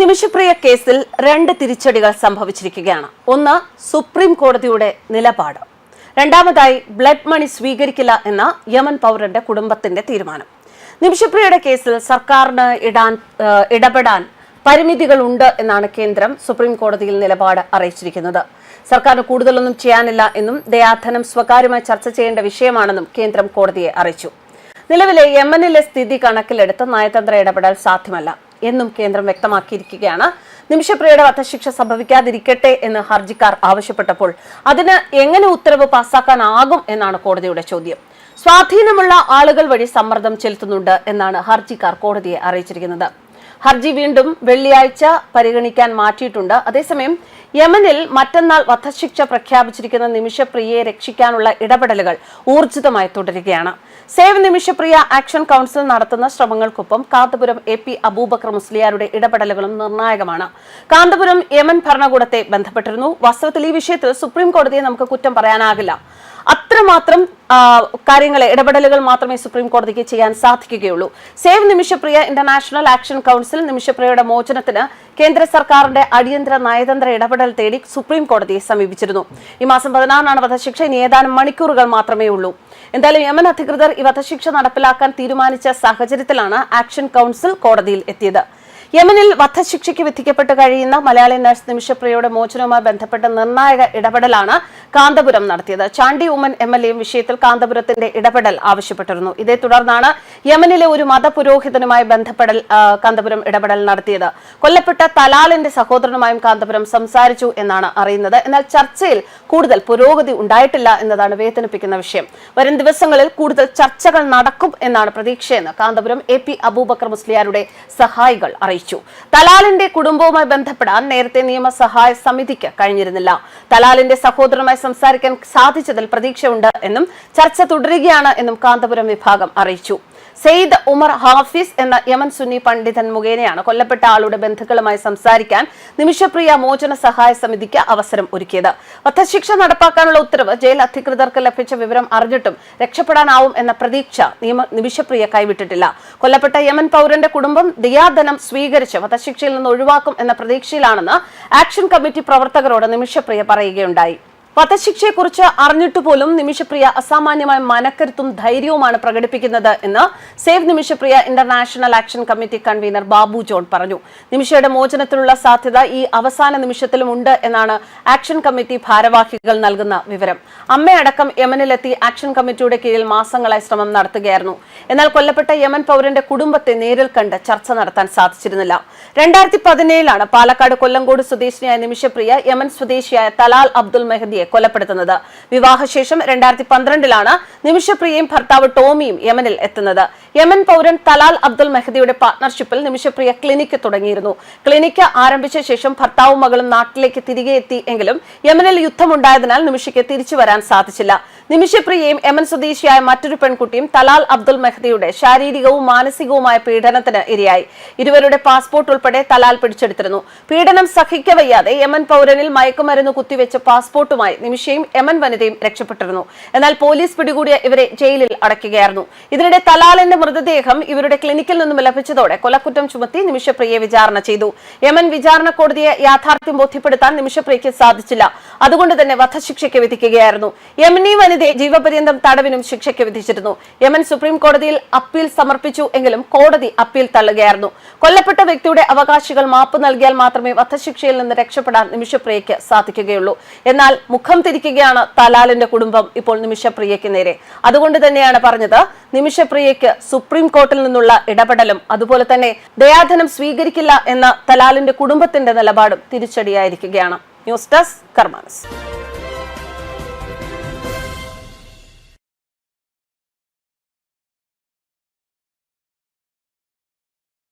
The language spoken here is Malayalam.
നിമിഷപ്രിയ കേസിൽ രണ്ട് തിരിച്ചടികൾ സംഭവിച്ചിരിക്കുകയാണ്. ഒന്ന് സുപ്രീം കോടതിയുടെ നിലപാട്. രണ്ടാമതായി ബ്ലഡ് മണി സ്വീകരിക്കില്ല എന്ന യമൻ പൗരന്റെ കുടുംബത്തിന്റെ തീരുമാനം. നിമിഷപ്രിയയുടെ കേസിൽ സർക്കാരിന് ഇടാൻ ഇടപെടാൻ പരിമിതികളുണ്ട് എന്നാണ് കേന്ദ്രം സുപ്രീം കോടതിയിൽ നിലപാട് അറിയിച്ചിരിക്കുന്നത്. സർക്കാരിന് കൂടുതലൊന്നും ചെയ്യാനില്ല എന്നും ദയാധനം സ്വകാര്യമായി ചർച്ച ചെയ്യേണ്ട വിഷയമാണെന്നും കേന്ദ്രം കോടതിയെ അറിയിച്ചു. നിലവിലെ യമനിലെ സ്ഥിതി കണക്കിലെടുത്ത് നയതന്ത്ര ഇടപെടൽ സാധ്യമല്ല. എന്നും കേന്ദ്രം വ്യക്തമാക്കിയിരിക്കുകയാണ്. നിമിഷപ്രിയയുടെ വധശിക്ഷ സംഭവിക്കാതിരിക്കട്ടെ എന്ന് ഹർജിക്കാർ ആവശ്യപ്പെട്ടപ്പോൾ അതിന് എങ്ങനെ ഉത്തരവ് പാസാക്കാനാകും എന്നാണ് കോടതിയുടെ ചോദ്യം. സ്വാധീനമുള്ള ആളുകൾ വഴി സമ്മർദ്ദം ചെലുത്തുന്നുണ്ട് എന്നാണ് ഹർജിക്കാർ കോടതിയെ അറിയിച്ചിരിക്കുന്നത്. ഹർജി വീണ്ടും വെള്ളിയാഴ്ച പരിഗണിക്കാൻ മാറ്റിയിട്ടുണ്ട്. അതേസമയം യമനിൽ മറ്റന്നാൾ വധശിക്ഷ പ്രഖ്യാപിച്ചിരിക്കുന്ന നിമിഷപ്രിയയെ രക്ഷിക്കാനുള്ള ഇടപെടലുകൾ ഊർജിതമായി തുടരുകയാണ്. സേവ് നിമിഷപ്രിയ ആക്ഷൻ കൗൺസിൽ നടത്തുന്ന ശ്രമങ്ങൾക്കൊപ്പം കാന്തപുരം എ പി അബൂബക്കർ മുസ്ലിയാരുടെ ഇടപെടലുകളും നിർണായകമാണ്. കാന്തപുരം യമൻ ഭരണകൂടത്തെ ബന്ധപ്പെട്ടിരുന്നു. വാസ്തവത്തിൽ ഈ വിഷയത്തിൽ സുപ്രീം കോടതിയെ നമുക്ക് കുറ്റം പറയാനാകില്ല. അത്രമാത്രം ആ, കാര്യങ്ങളെ ഇടപെടലുകൾ മാത്രമേ സുപ്രീം കോടതിക്ക് ചെയ്യാൻ സാധിക്കുകയുള്ളൂ. Save Nimishapriya international action council നിമിഷപ്രിയയുടെ മോചനത്തിന് കേന്ദ്ര സർക്കാരിന്റെ അടിയന്തര നയതന്ത്ര ഇടപെടൽ തേടി സുപ്രീം കോടതിയെ സമീപിച്ചിരുന്നു. ഈ മാസം പതിനാറിനാണ് വധശിക്ഷ. ഇനി ഏതാനും മണിക്കൂറുകൾ മാത്രമേ ഉള്ളൂ. എന്തായാലും യമൻ അധികൃതർ ഈ വധശിക്ഷ നടപ്പിലാക്കാൻ തീരുമാനിച്ച സാഹചര്യത്തിലാണ് ആക്ഷൻ കൗൺസിൽ കോടതിയിൽ എത്തിയത്. യമനിൽ വധശിക്ഷയ്ക്ക് വിധിക്കപ്പെട്ട് കഴിയുന്ന മലയാളി നഴ്സ് നിമിഷപ്രിയയുടെ മോചനവുമായി ബന്ധപ്പെട്ട നിർണായക ഇടപെടലാണ് കാന്തപുരം നടത്തിയത്. ചാണ്ടി ഉമ്മൻ എം എൽ എയും വിഷയത്തിൽ കാന്തപുരത്തിന്റെ ഇടപെടൽ ആവശ്യപ്പെട്ടിരുന്നു. ഇതേ തുടർന്നാണ് യമനിലെ ഒരു മതപുരോഹിതനുമായി ബന്ധപ്പെടൽ കാന്തപുരം ഇടപെടൽ നടത്തിയത്. കൊല്ലപ്പെട്ട തലാലിന്റെ സഹോദരനുമായും കാന്തപുരം സംസാരിച്ചു എന്നാണ് അറിയുന്നത്. എന്നാൽ ചർച്ചയിൽ കൂടുതൽ പുരോഗതി ഉണ്ടായിട്ടില്ല എന്നതാണ് വേദനിപ്പിക്കുന്ന വിഷയം. വരും ദിവസങ്ങളിൽ കൂടുതൽ ചർച്ചകൾ നടക്കും എന്നാണ് പ്രതീക്ഷയെന്ന് കാന്തപുരം എ പി അബൂബക്കർ മുസ്ലിയാരുടെ സഹായികൾ അറിയിച്ചു. തലാലിന്റെ കുടുംബവുമായി ബന്ധപ്പെടാൻ നേരത്തെ നിയമസഹായ സമിതിക്ക് കഴിഞ്ഞിരുന്നില്ല. തലാലിന്റെ സഹോദരനുമായി സംസാരിക്കാൻ സാധിച്ചതിൽ പ്രതീക്ഷയുണ്ട് എന്നും ചർച്ച തുടരുകയാണ് എന്നും കാന്തപുരം വിഭാഗം അറിയിച്ചു. സെയ്ദ് ഉമർ ഹാഫിസ് എന്ന യമൻ സുന്നി പണ്ഡിതൻ മുഖേനയാണ് കൊല്ലപ്പെട്ട ആളുടെ ബന്ധുക്കളുമായി സംസാരിക്കാൻ നിമിഷപ്രിയ മോചന സഹായ സമിതിക്ക് അവസരം ഒരുക്കിയത്. വധശിക്ഷ നടപ്പാക്കാനുള്ള ഉത്തരവ് ജയിൽ അധികൃതർക്ക് ലഭിച്ച വിവരം അറിഞ്ഞിട്ടും രക്ഷപ്പെടാനാവും എന്ന പ്രതീക്ഷ നിമിഷപ്രിയ കൈവിട്ടിട്ടില്ല. കൊല്ലപ്പെട്ട യമൻ പൗരന്റെ കുടുംബം ദിയാധനം സ്വീകരിച്ച് വധശിക്ഷയിൽ നിന്ന് ഒഴിവാക്കും എന്ന പ്രതീക്ഷയിലാണെന്ന് ആക്ഷൻ കമ്മിറ്റി പ്രവർത്തകരോട് നിമിഷപ്രിയ പറയുകയുണ്ടായി. വധശിക്ഷയെക്കുറിച്ച് അറിഞ്ഞിട്ടുപോലും നിമിഷപ്രിയ അസാമാന്യമായ മനക്കരുത്തും ധൈര്യവുമാണ് പ്രകടിപ്പിക്കുന്നത് എന്ന് save Nimishapriya international action committee convener Babu John പറഞ്ഞു. നിമിഷയുടെ മോചനത്തിനുള്ള സാധ്യത ഈ അവസാന നിമിഷത്തിലും ഉണ്ട് എന്നാണ് ആക്ഷൻ കമ്മിറ്റി ഭാരവാഹികൾ നൽകുന്ന വിവരം. അമ്മയടക്കം യമനിലെത്തി ആക്ഷൻ കമ്മിറ്റിയുടെ കീഴിൽ മാസങ്ങളായി ശ്രമം നടത്തുകയായിരുന്നു. എന്നാൽ കൊല്ലപ്പെട്ട യമൻ പൗരന്റെ കുടുംബത്തെ നേരിൽ കണ്ട് ചർച്ച നടത്താൻ സാധിച്ചിരുന്നില്ല. രണ്ടായിരത്തി പതിനേഴിലാണ് പാലക്കാട് കൊല്ലങ്കോട് സ്വദേശിനിയായ നിമിഷപ്രിയ യമൻ സ്വദേശിയായ തലാൽ അബ്ദുൽ മെഹദിയെ കൊലപ്പെടുത്തുന്നത്. വിവാഹശേഷം രണ്ടായിരത്തി പന്ത്രണ്ടിലാണ് നിമിഷപ്രിയയും ഭർത്താവ് ടോമിയും യമനിൽ എത്തുന്നത്. യമൻ പൗരൻ തലാൽ അബ്ദുൽ മെഹദിയുടെ പാർട്ണർഷിപ്പിൽ നിമിഷപ്രിയ ക്ലിനിക്ക് തുടങ്ങിയിരുന്നു. ക്ലിനിക്ക് ആരംഭിച്ച ശേഷം ഭർത്താവും മകളും നാട്ടിലേക്ക് തിരികെ എത്തി എങ്കിലും യമനിൽ യുദ്ധമുണ്ടായതിനാൽ നിമിഷയ്ക്ക് തിരിച്ചു വരാൻ സാധിച്ചില്ല. നിമിഷപ്രിയയും എമൻ സ്വദേശിയായ മറ്റൊരു പെൺകുട്ടിയും തലാൽ അബ്ദുൽ മെഹദിയുടെ ശാരീരികവും മാനസികവുമായ പീഡനത്തിന് ഇരയായി. ഇരുവരുടെ പാസ്പോർട്ട് ഉൾപ്പെടെ തലാൽ പിടിച്ചെടുത്തിരുന്നു. പീഡനം സഹിക്കവയ്യാതെ യമൻ പൗരനിൽ മയക്കുമരുന്ന് കുത്തിവെച്ച പാസ്പോർട്ടുമായി നിമിഷയും യമൻ വനിതയും രക്ഷപ്പെട്ടിരുന്നു. എന്നാൽ പോലീസ് പിടികൂടിയ ഇവരെ ജയിലിൽ അടയ്ക്കുകയായിരുന്നു. ഇതിനിടെ തലാലിന്റെ മൃതദേഹം ഇവരുടെ ക്ലിനിക്കിൽ നിന്നും ലഭിച്ചതോടെ കൊലക്കുറ്റം ചുമത്തി നിമിഷപ്രിയെ വിചാരണ ചെയ്തു. യമൻ വിചാരണ കോടതിയെ യാഥാർത്ഥ്യം ബോധ്യപ്പെടുത്താൻ നിമിഷപ്രിയയ്ക്ക് സാധിച്ചില്ല. അതുകൊണ്ട് തന്നെ വധശിക്ഷയ്ക്ക് വിധിക്കുകയായിരുന്നു. യമനി വനിതയെ ജീവപര്യന്തം തടവിനും ശിക്ഷയ്ക്ക് വിധിച്ചിരുന്നു. യമൻ സുപ്രീം കോടതിയിൽ അപ്പീൽ സമർപ്പിച്ചു എങ്കിലും കോടതി അപ്പീൽ തള്ളുകയായിരുന്നു. കൊല്ലപ്പെട്ട വ്യക്തിയുടെ അവകാശികൾ മാപ്പ് നൽകിയാൽ മാത്രമേ വധശിക്ഷയിൽ നിന്ന് രക്ഷപ്പെടാൻ നിമിഷപ്രിയയ്ക്ക് സാധിക്കുകയുള്ളൂ. എന്നാൽ മുഖം തിരിക്കുകയാണ് തലാലിന്റെ കുടുംബം ഇപ്പോൾ നിമിഷപ്രിയയ്ക്ക് നേരെ. അതുകൊണ്ട് തന്നെയാണ് പറഞ്ഞത് നിമിഷപ്രിയയ്ക്ക് സുപ്രീം കോർട്ടിൽ നിന്നുള്ള ഇടപെടലും അതുപോലെ തന്നെ ദയാധനം സ്വീകരിക്കില്ല എന്ന തലാലിന്റെ കുടുംബത്തിന്റെ നിലപാടും തിരിച്ചടിയായിരിക്കുകയാണ്. News desk കർമാനസ്.